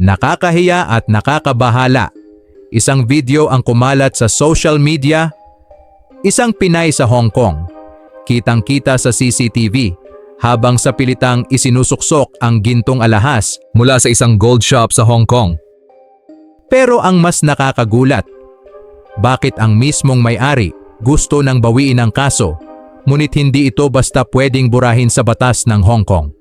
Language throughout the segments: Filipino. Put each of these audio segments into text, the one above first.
nakakahiya at nakakabahala. Isang video ang kumalat sa social media. Isang Pinay sa Hong Kong. Kitang-kita sa CCTV habang sa pilitang isinusuksok ang gintong alahas mula sa isang gold shop sa Hong Kong. Pero ang mas nakakagulat, bakit ang mismong may-ari gusto nang bawiin ang kaso, ngunit hindi ito basta pwedeng burahin sa batas ng Hong Kong?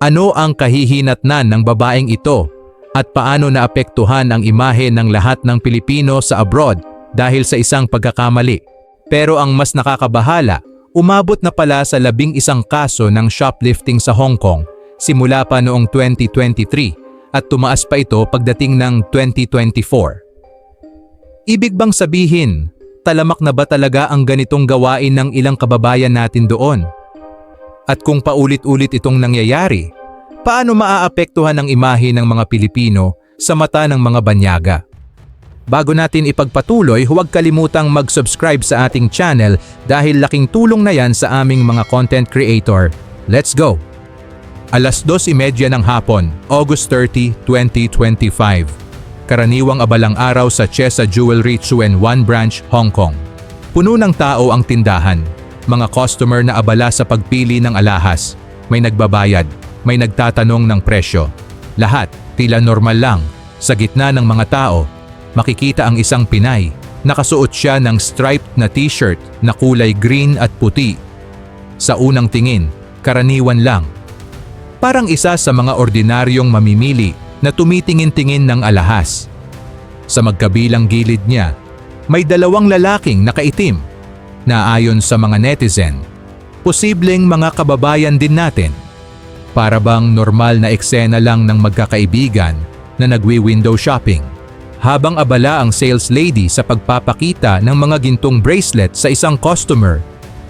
Ano ang kahihinatnan ng babaeng ito at paano naapektuhan ang imahe ng lahat ng Pilipino sa abroad dahil sa isang pagkakamali? Pero ang mas nakakabahala, umabot na pala sa labing isang kaso ng shoplifting sa Hong Kong simula pa noong 2023 at tumaas pa ito pagdating ng 2024. Ibig bang sabihin, talamak na ba talaga ang ganitong gawain ng ilang kababayan natin doon? At kung paulit-ulit itong nangyayari, paano maaapektuhan ang imahe ng mga Pilipino sa mata ng mga banyaga? Bago natin ipagpatuloy, huwag kalimutang mag-subscribe sa ating channel dahil laking tulong na yan sa aming mga content creator. Let's go! Alas 2.30 ng hapon, August 30, 2025. Karaniwang abalang araw sa Chesa Jewelry Tsuen 1 Branch, Hong Kong. Puno ng tao ang tindahan. Mga customer na abala sa pagpili ng alahas. May nagbabayad, may nagtatanong ng presyo. Lahat, tila normal lang. Sa gitna ng mga tao, makikita ang isang Pinay. Nakasuot siya ng striped na t-shirt na kulay green at puti. Sa unang tingin, karaniwan lang. Parang isa sa mga ordinaryong mamimili na tumitingin-tingin ng alahas. Sa magkabilang gilid niya, may dalawang lalaking nakaitim na ayon sa mga netizen, posibleng mga kababayan din natin. Para bang normal na eksena lang ng magkakaibigan na nagwi-window shopping. Habang abala ang sales lady sa pagpapakita ng mga gintong bracelet sa isang customer,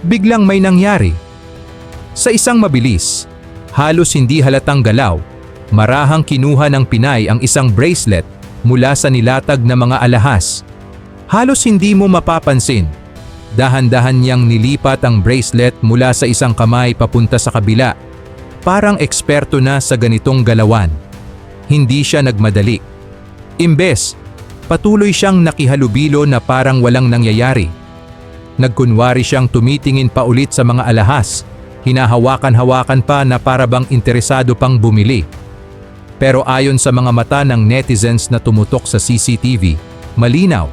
biglang may nangyari. Sa isang mabilis, halos hindi halatang galaw, marahang kinuha ng Pinay ang isang bracelet mula sa nilatag na mga alahas. Halos hindi mo mapapansin. Dahan-dahan niyang nilipat ang bracelet mula sa isang kamay papunta sa kabila. Parang eksperto na sa ganitong galawan. Hindi siya nagmadali. Imbes, patuloy siyang nakihalubilo na parang walang nangyayari. Nagkunwari siyang tumitingin pa ulit sa mga alahas, hinahawakan-hawakan pa na para bang interesado pang bumili. Pero ayon sa mga mata ng netizens na tumutok sa CCTV, malinaw,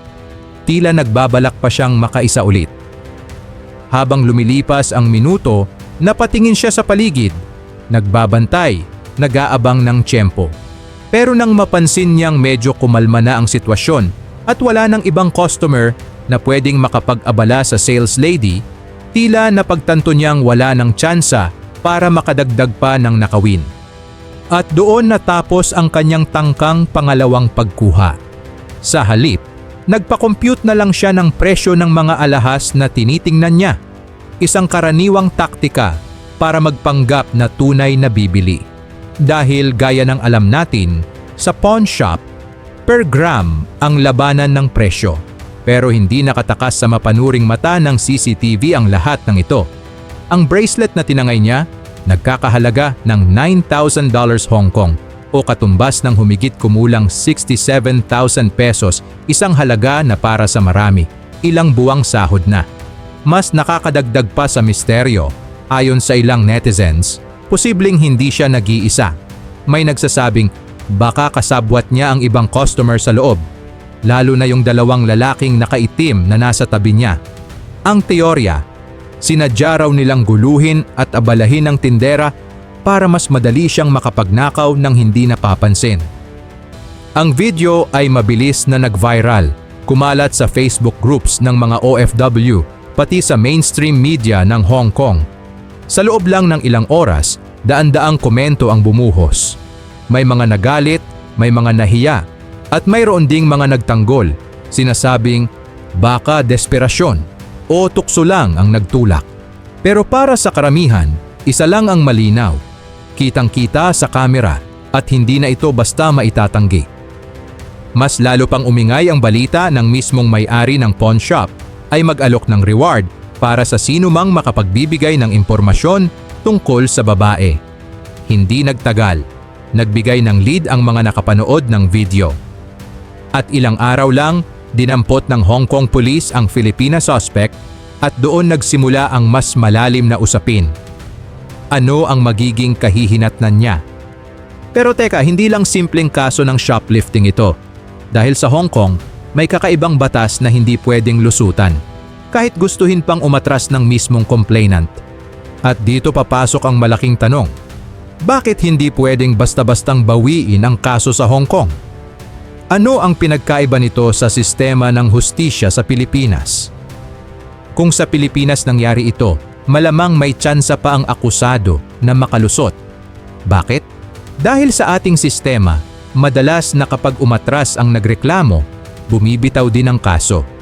tila nagbabalak pa siyang makaisa ulit. Habang lumilipas ang minuto, napatingin siya sa paligid, nagbabantay, nag-aabang ng tiyempo. Pero nang mapansin niyang medyo kumalma na ang sitwasyon at wala ng ibang customer na pwedeng makapag-abala sa sales lady, tila napagtanto niyang wala ng tsansa para makadagdag pa ng nakawin. At doon natapos ang kanyang tangkang pangalawang pagkuha. Sa halip, nagpa-compute na lang siya ng presyo ng mga alahas na tinitingnan niya. Isang karaniwang taktika para magpanggap na tunay na bibili. Dahil gaya ng alam natin, sa pawn shop, per gram ang labanan ng presyo. Pero hindi nakatakas sa mapanuring mata ng CCTV ang lahat ng ito. Ang bracelet na tinangay niya, nagkakahalaga ng $9,000 Hong Kong o katumbas ng humigit kumulang 67,000 pesos, isang halaga na para sa marami, ilang buwang sahod na. Mas nakakadagdag pa sa misteryo, ayon sa ilang netizens, posibleng hindi siya nag-iisa. May nagsasabing baka kasabwat niya ang ibang customer sa loob, lalo na yung dalawang lalaking nakaitim na nasa tabi niya. Ang teorya, sinadya raw nilang guluhin at abalahin ang tindera para mas madali siyang makapagnakaw ng hindi napapansin. Ang video ay mabilis na nag-viral, kumalat sa Facebook groups ng mga OFW, pati sa mainstream media ng Hong Kong. Sa loob lang ng ilang oras, daan-daang komento ang bumuhos. May mga nagalit, may mga nahiya, at mayroon ding mga nagtanggol, sinasabing baka desperasyon o tukso lang ang nagtulak. Pero para sa karamihan, isa lang ang malinaw. Kitang-kita sa kamera at hindi na ito basta maitatanggi. Mas lalo pang umingay ang balita ng mismong may-ari ng pawn shop ay mag-alok ng reward para sa sino mang makapagbibigay ng impormasyon tungkol sa babae. Hindi nagtagal, nagbigay ng lead ang mga nakapanood ng video. At ilang araw lang, dinampot ng Hong Kong Police ang Filipina suspect at doon nagsimula ang mas malalim na usapin. Ano ang magiging kahihinatnan niya? Pero teka, hindi lang simpleng kaso ng shoplifting ito. Dahil sa Hong Kong, may kakaibang batas na hindi pwedeng lusutan. Kahit gustuhin pang umatras ng mismong complainant. At dito papasok ang malaking tanong. Bakit hindi pwedeng basta-bastang bawiin ang kaso sa Hong Kong? Ano ang pinagkaiba nito sa sistema ng hustisya sa Pilipinas? Kung sa Pilipinas nangyari ito, malamang may tsansa pa ang akusado na makalusot. Bakit? Dahil sa ating sistema, madalas na kapag umatras ang nagreklamo, bumibitaw din ang kaso.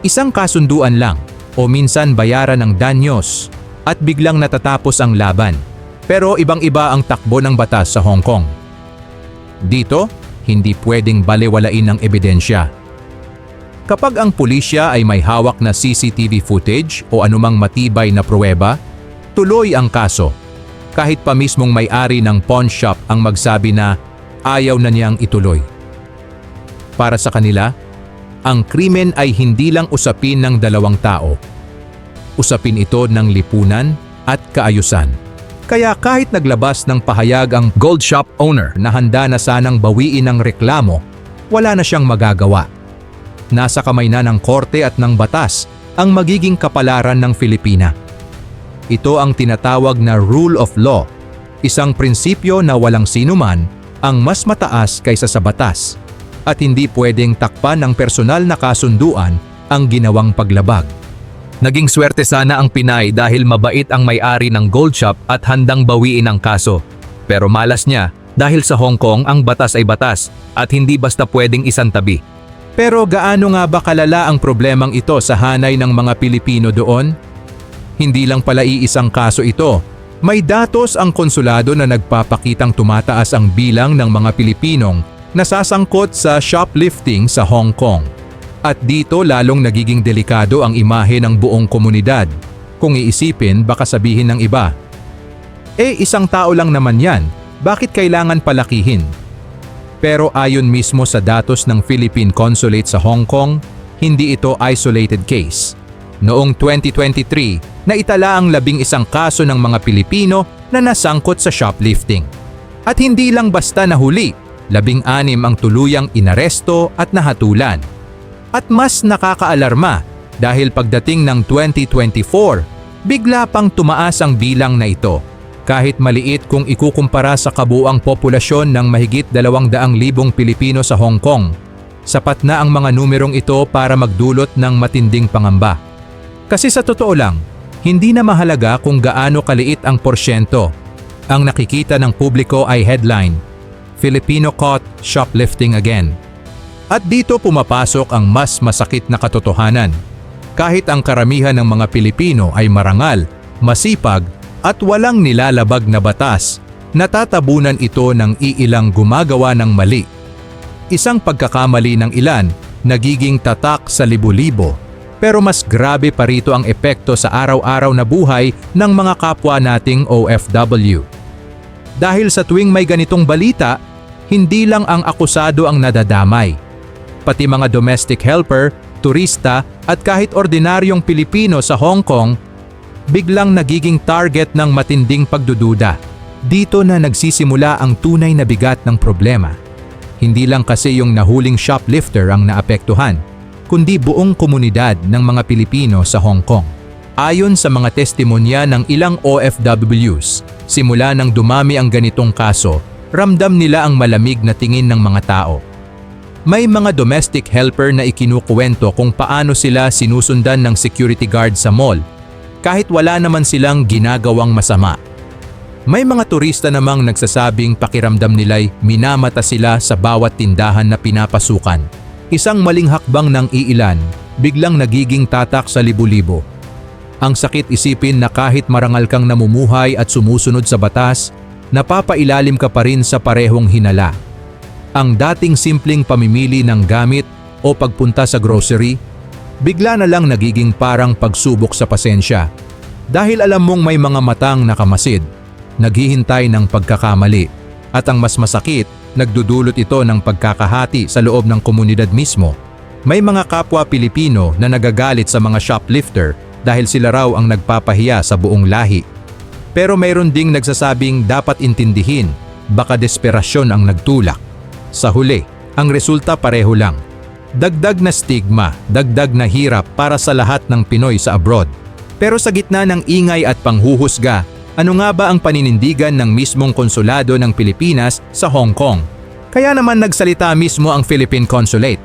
Isang kasunduan lang o minsan bayaran ng danyos at biglang natatapos ang laban. Pero ibang-iba ang takbo ng batas sa Hong Kong. Dito, hindi pwedeng balewalain ng ebidensya. Kapag ang pulisya ay may hawak na CCTV footage o anumang matibay na pruweba, tuloy ang kaso. Kahit pa mismong may-ari ng pawn shop ang magsabi na ayaw na niyang ituloy. Para sa kanila, ang krimen ay hindi lang usapin ng dalawang tao. Usapin ito ng lipunan at kaayusan. Kaya kahit naglabas ng pahayag ang gold shop owner na handa na sanang bawiin ang reklamo, wala na siyang magagawa. Nasa kamay na ng korte at ng batas ang magiging kapalaran ng Filipina. Ito ang tinatawag na rule of law, isang prinsipyo na walang sinuman ang mas mataas kaysa sa batas at hindi pwedeng takpan ng personal na kasunduan ang ginawang paglabag. Naging swerte sana ang Pinay dahil mabait ang may-ari ng gold shop at handang bawiin ang kaso. Pero malas niya dahil sa Hong Kong ang batas ay batas at hindi basta pwedeng isantabi. Pero gaano nga ba kalala ang problemang ito sa hanay ng mga Pilipino doon? Hindi lang pala iisang kaso ito. May datos ang konsulado na nagpapakitang tumataas ang bilang ng mga Pilipinong nasasangkot sa shoplifting sa Hong Kong. At dito lalong nagiging delikado ang imahe ng buong komunidad. Kung iisipin, baka sabihin ng iba, Eh isang tao lang naman yan, bakit kailangan palakihin? Pero ayon mismo sa datos ng Philippine Consulate sa Hong Kong, hindi ito isolated case. Noong 2023, naitala ang labing isang kaso ng mga Pilipino na nasangkot sa shoplifting. At hindi lang basta nahuli, labing anim ang tuluyang inaresto at nahatulan. At mas nakakaalarma dahil pagdating ng 2024, bigla pang tumaas ang bilang na ito. Kahit maliit kung ikukumpara sa kabuang populasyon ng mahigit 200,000 Pilipino sa Hong Kong, sapat na ang mga numerong ito para magdulot ng matinding pangamba. Kasi sa totoo lang, hindi na mahalaga kung gaano kaliit ang porsyento. Ang nakikita ng publiko ay headline, Filipino caught shoplifting again. At dito pumapasok ang mas masakit na katotohanan. Kahit ang karamihan ng mga Pilipino ay marangal, masipag at walang nilalabag na batas, natatabunan ito ng iilang gumagawa ng mali. Isang pagkakamali ng ilan, nagiging tatak sa libo-libo. Pero mas grabe pa rito ang epekto sa araw-araw na buhay ng mga kapwa nating OFW. Dahil sa tuwing may ganitong balita, hindi lang ang akusado ang nadadamay. Pati mga domestic helper, turista at kahit ordinaryong Pilipino sa Hong Kong, biglang nagiging target ng matinding pagdududa. Dito na nagsisimula ang tunay na bigat ng problema. Hindi lang kasi yung nahuling shoplifter ang naapektuhan, kundi buong komunidad ng mga Pilipino sa Hong Kong. Ayon sa mga testimonya ng ilang OFWs, simula nang dumami ang ganitong kaso, ramdam nila ang malamig na tingin ng mga tao. May mga domestic helper na ikinukuwento kung paano sila sinusundan ng security guard sa mall, kahit wala naman silang ginagawang masama. May mga turista namang nagsasabing pakiramdam nila'y minamata sila sa bawat tindahan na pinapasukan. Isang maling hakbang ng iilan, biglang nagiging tatak sa libu-libo. Ang sakit isipin na kahit marangal kang namumuhay at sumusunod sa batas, napapailalim ka pa rin sa parehong hinala. Ang dating simpleng pamimili ng gamit o pagpunta sa grocery, bigla na lang nagiging parang pagsubok sa pasensya. Dahil alam mong may mga matang nakamasid, naghihintay ng pagkakamali. At ang mas masakit, nagdudulot ito ng pagkakahati sa loob ng komunidad mismo. May mga kapwa Pilipino na nagagalit sa mga shoplifter dahil sila raw ang nagpapahiya sa buong lahi. Pero mayroon ding nagsasabing dapat intindihin, baka desperasyon ang nagtulak. Sa huli, ang resulta pareho lang. Dagdag na stigma, dagdag na hirap para sa lahat ng Pinoy sa abroad. Pero sa gitna ng ingay at panghuhusga, ano nga ba ang paninindigan ng mismong konsulado ng Pilipinas sa Hong Kong? Kaya naman nagsalita mismo ang Philippine Consulate.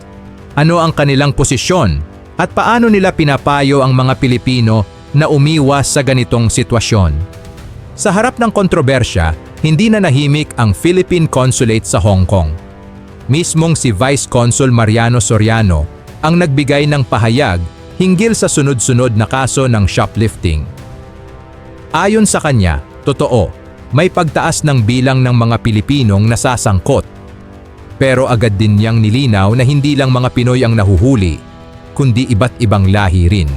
Ano ang kanilang posisyon at paano nila pinapayo ang mga Pilipino na umiwas sa ganitong sitwasyon? Sa harap ng kontrobersya, hindi na nahimik ang Philippine Consulate sa Hong Kong. Mismong si Vice Consul Mariano Soriano ang nagbigay ng pahayag hinggil sa sunod-sunod na kaso ng shoplifting. Ayon sa kanya, totoo, may pagtaas ng bilang ng mga Pilipinong nasasangkot. Pero agad din niyang nilinaw na hindi lang mga Pinoy ang nahuhuli, kundi iba't ibang lahi rin.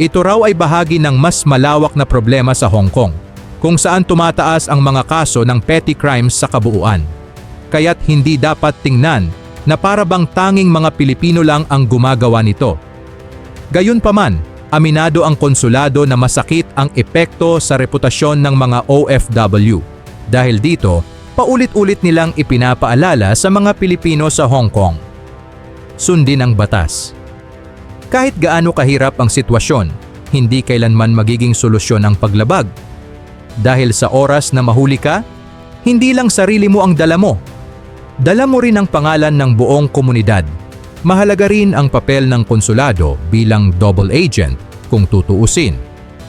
Ito raw ay bahagi ng mas malawak na problema sa Hong Kong kung saan tumataas ang mga kaso ng petty crimes sa kabuuan. Kaya't hindi dapat tingnan na para bang tanging mga Pilipino lang ang gumagawa nito. Gayunpaman, aminado ang konsulado na masakit ang epekto sa reputasyon ng mga OFW. Dahil dito, paulit-ulit nilang ipinapaalala sa mga Pilipino sa Hong Kong. Sundin ang batas. Kahit gaano kahirap ang sitwasyon, hindi kailanman magiging solusyon ang paglabag dahil sa oras na mahuli ka, hindi lang sarili mo ang dala mo. Dala mo rin ang pangalan ng buong komunidad. Mahalaga rin ang papel ng konsulado bilang double agent kung tutuusin.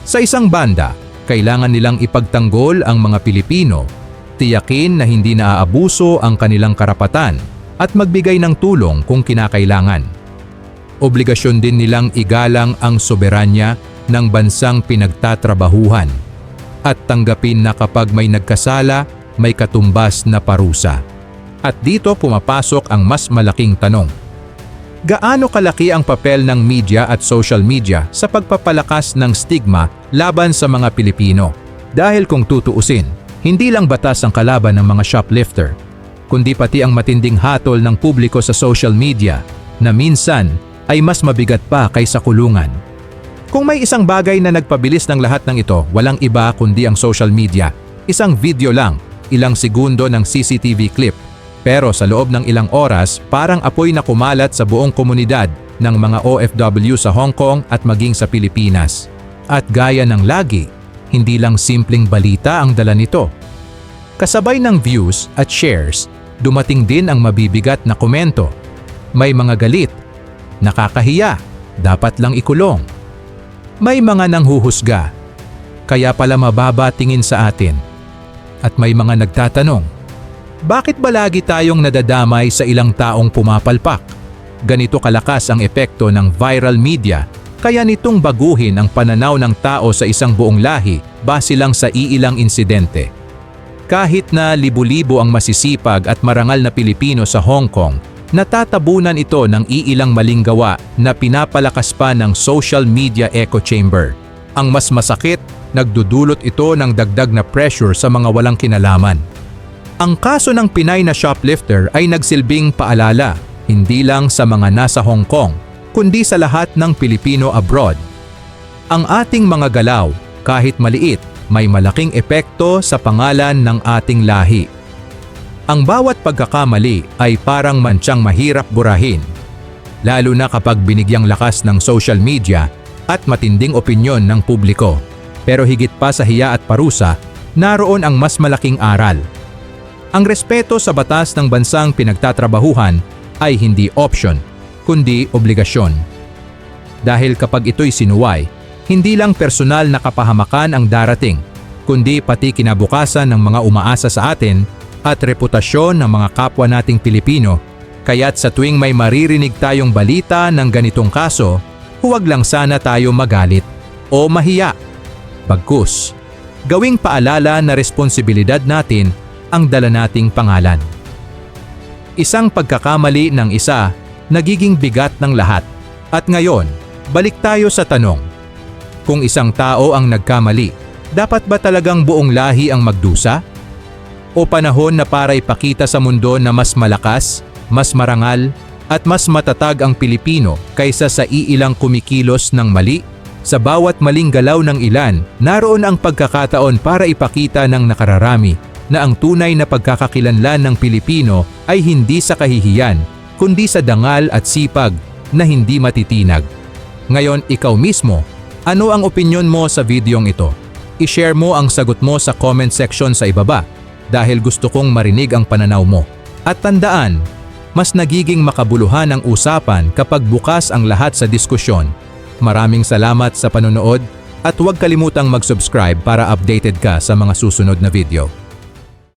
Sa isang banda, kailangan nilang ipagtanggol ang mga Pilipino, tiyakin na hindi naaabuso ang kanilang karapatan at magbigay ng tulong kung kinakailangan. Obligasyon din nilang igalang ang soberanya ng bansang pinagtatrabahuhan at tanggapin na kapag may nagkasala, may katumbas na parusa. At dito pumapasok ang mas malaking tanong. Gaano kalaki ang papel ng media at social media sa pagpapalakas ng stigma laban sa mga Pilipino? Dahil kung tutuusin, hindi lang batas ang kalaban ng mga shoplifter, kundi pati ang matinding hatol ng publiko sa social media na minsan ay mas mabigat pa kaysa kulungan. Kung may isang bagay na nagpabilis ng lahat ng ito, walang iba kundi ang social media. Isang video lang, ilang segundo ng CCTV clip. Pero sa loob ng ilang oras, parang apoy na kumalat sa buong komunidad ng mga OFW sa Hong Kong at maging sa Pilipinas. At gaya ng lagi, hindi lang simpleng balita ang dala nito. Kasabay ng views at shares, dumating din ang mabibigat na komento. May mga galit, nakakahiya, dapat lang ikulong may mga nanghuhusga, kaya pala mababa tingin sa atin. At may mga nagtatanong, bakit ba lagi tayong nadadamay sa ilang taong pumapalpak? Ganito kalakas ang epekto ng viral media kaya nitong baguhin ang pananaw ng tao sa isang buong lahi base lang sa iilang insidente. Kahit na libu-libo ang masisipag at marangal na Pilipino sa Hong Kong, natatabunan ito ng iilang maling gawa na pinapalakas pa ng social media echo chamber. Ang mas masakit, nagdudulot ito ng dagdag na pressure sa mga walang kinalaman. Ang kaso ng Pinay na shoplifter ay nagsilbing paalala, hindi lang sa mga nasa Hong Kong, kundi sa lahat ng Pilipino abroad. Ang ating mga galaw, kahit maliit, may malaking epekto sa pangalan ng ating lahi. Ang bawat pagkakamali ay parang mansyang mahirap burahin, lalo na kapag binigyang lakas ng social media at matinding opinyon ng publiko. Pero higit pa sa hiya at parusa, naroon ang mas malaking aral. Ang respeto sa batas ng bansang pinagtatrabahuhan ay hindi option, kundi obligasyon. Dahil kapag ito'y sinuway, hindi lang personal na kapahamakan ang darating, kundi pati kinabukasan ng mga umaasa sa atin at reputasyon ng mga kapwa nating Pilipino. Kaya't sa tuwing may maririnig tayong balita ng ganitong kaso, huwag lang sana tayo magalit o mahiya. Bagkus, gawing paalala na responsibilidad natin ang dala nating pangalan. Isang pagkakamali ng isa, nagiging bigat ng lahat. At ngayon, balik tayo sa tanong. Kung isang tao ang nagkamali, dapat ba talagang buong lahi ang magdusa? O panahon na para ipakita sa mundo na mas malakas, mas marangal, at mas matatag ang Pilipino kaysa sa iilang kumikilos ng mali? Sa bawat maling galaw ng ilan, naroon ang pagkakataon para ipakita ng nakararami na ang tunay na pagkakakilanlan ng Pilipino ay hindi sa kahihiyan, kundi sa dangal at sipag na hindi matitinag. Ngayon, ikaw mismo, ano ang opinyon mo sa videong ito? I-share mo ang sagot mo sa comment section sa ibaba dahil gusto kong marinig ang pananaw mo. At tandaan, mas nagiging makabuluhan ang usapan kapag bukas ang lahat sa diskusyon. Maraming salamat sa panonood at huwag kalimutang mag-subscribe para updated ka sa mga susunod na video.